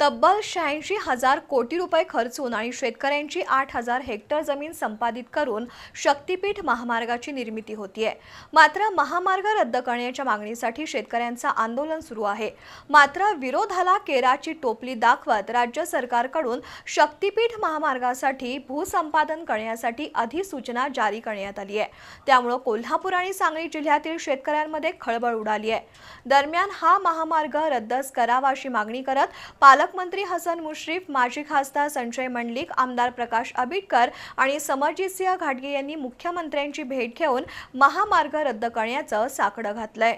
तब्बल शहाऐंशी हजार कोटी रुपये खर्चून आणि शेतकऱ्यांची आठ हजार हेक्टर जमीन संपादित करून शक्तीपीठ महामार्गाची निर्मिती होतीये. मात्र महामार्ग रद्द करण्याच्या मागणीसाठी शेतकऱ्यांचं आंदोलन सुरू आहे. मात्र विरोधाला केराची टोपली दाखवत राज्य सरकारकडून शक्तीपीठ महामार्गासाठी भूसंपादन करण्यासाठी अधिसूचना जारी करण्यात आली आहे त्यामुळं कोल्हापूर आणि सांगली जिल्ह्यातील शेतकऱ्यांमध्ये खळबळ उडाली आहे दरम्यान हा महामार्ग रद्दच करावा अशी मागणी करत पालक पालकमंत्री हसन मुश्रीफ माजी खासदार संजय मंडलिक आमदार प्रकाश आबिटकर आणि समरजितसिंह घाटगे यांनी मुख्यमंत्र्यांची भेट घेऊन महामार्ग रद्द करण्याचं साकडं घातलंय.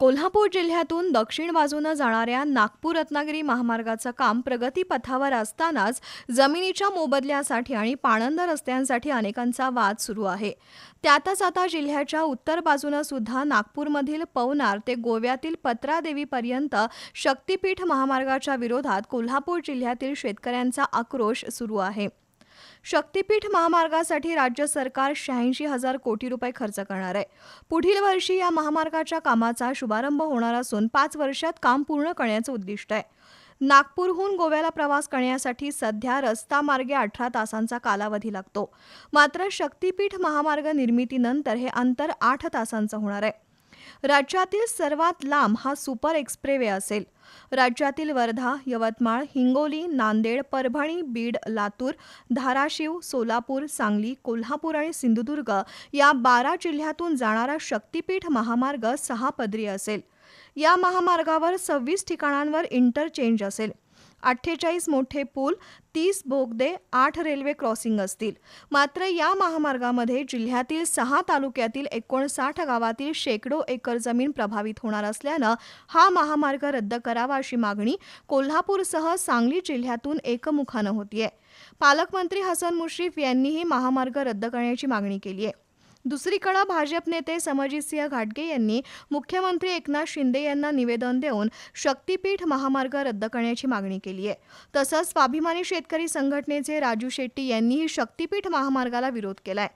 कोल्हापूर जिल्ह्यातून दक्षिण बाजूनं जाणाऱ्या नागपूर रत्नागिरी महामार्गाचं काम प्रगतीपथावर असतानाच जमिनीच्या मोबदल्यासाठी आणि पाणंद रस्त्यांसाठी अनेकांचा वाद सुरू आहे. त्यातच आता जिल्ह्याच्या उत्तर बाजूनं सुद्धा नागपूरमधील पवनार ते गोव्यातील पत्रादेवीपर्यंत शक्तीपीठ महामार्गाच्या विरोधात कोल्हापूर जिल्ह्यातील शेतकऱ्यांचा आक्रोश सुरू आहे. शक्तीपीठ महामार्गासाठी राज्य सरकार शहाऐंशी हजार कोटी रुपये खर्च करणार आहे. पुढील वर्षी या महामार्गाच्या कामाचा शुभारंभ होणार असून पाच वर्षात काम पूर्ण करण्याचं उद्दिष्ट आहे. नागपूरहून गोव्याला प्रवास करण्यासाठी सध्या रस्ता मार्गे अठरा तासांचा कालावधी लागतो. मात्र शक्तीपीठ महामार्ग निर्मितीनंतर हे अंतर आठ तासांचं होणार आहे. राज्यातील सर्वात लांब हा सुपर एक्सप्रेवे असेल. राज्यातील वर्धा यवतमाळ हिंगोली नांदेड परभणी बीड लातूर धाराशिव सोलापूर सांगली कोल्हापूर आणि सिंधुदुर्ग या बारा जिल्ह्यातून जाणारा शक्तीपीठ महामार्ग सहा पदरी असेल. या महामार्गावर सव्वीस ठिकाणांवर इंटरचेंज असेल. अठ्ठेचाळीस मोठे पूल तीस बोगदे आठ रेल्वे क्रॉसिंग असतील. मात्र या महामार्गामध्ये जिल्ह्यातील सहा तालुक्यातील एकोणसाठ गावातील शेकडो एकर जमीन प्रभावित होणार असल्यानं हा महामार्ग रद्द करावा अशी मागणी कोल्हापूरसह सांगली जिल्ह्यातून एकमुखानं होतीये. पालकमंत्री हसन मुश्रीफ यांनीही महामार्ग रद्द करण्याची मागणी केली आहे दुसरीकडे भाजप नेते समजितसिंह घाटगे यांनी मुख्यमंत्री एकनाथ शिंदे यांना निवेदन देऊन शक्तीपीठ महामार्ग रद्द करण्याची मागणी केली आहे. तसंच स्वाभिमानी शेतकरी संघटनेचे राजू शेट्टी यांनीही शक्तीपीठ महामार्गाला विरोध केलाय.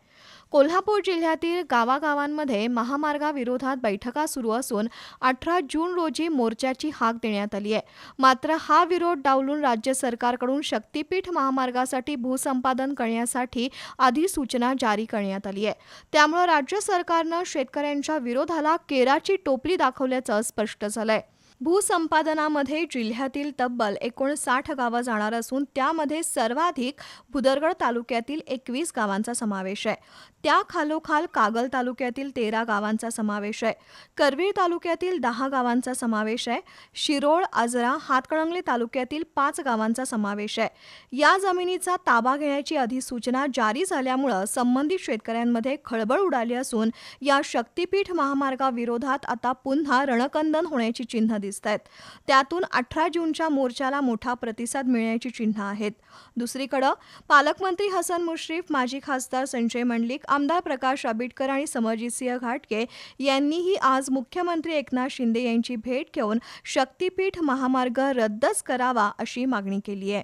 कोल्हापूर जिल्ह्यातील गावागावांमध्ये महामार्गाविरोधात बैठका सुरू असून अठरा जून रोजी मोर्चाची हाक देण्यात आली आहे. मात्र हा विरोध डावलून राज्य सरकारकडून शक्तीपीठ महामार्गासाठी भूसंपादन करण्यासाठी अधिसूचना जारी करण्यात आली आहे. त्यामुळे राज्य सरकारनं शेतकऱ्यांच्या विरोधाला केराची टोपली दाखवल्याचं स्पष्ट झालंय. भूसंपादनामध्ये जिल्ह्यातील तब्बल एकोणसाठ गावं जाणार असून त्यामध्ये सर्वाधिक भुदरगड तालुक्यातील एकवीस गावांचा समावेश आहे. त्या खालोखाल कागल तालुक्यातील तेरा गावांचा समावेश आहे. करवीर तालुक्यातील दहा गावांचा समावेश आहे. शिरोळ आजरा हातकणंगले तालुक्यातील पाच गावांचा समावेश आहे. या जमिनीचा ताबा घेण्याची अधिसूचना जारी झाल्यामुळं संबंधित शेतकऱ्यांमध्ये खळबळ उडाली असून या शक्तीपीठ महामार्गाविरोधात आता पुन्हा रणकंदन होण्याची चिन्ह दिसत आहेत त्यातून अठरा जूनच्या मोर्चाला मोठा प्रतिसाद मिळण्याची चिन्ह आहेत. दुसरीकडं पालकमंत्री हसन मुश्रीफ माजी खासदार संजय मंडलिक आमदार प्रकाश आबिटकर आणि समरजितसिंह घाटगे यांनीही आज मुख्यमंत्री एकनाथ शिंदे यांची भेट घेऊन शक्तीपीठ महामार्ग रद्दच करावा अशी मागणी केली आहे.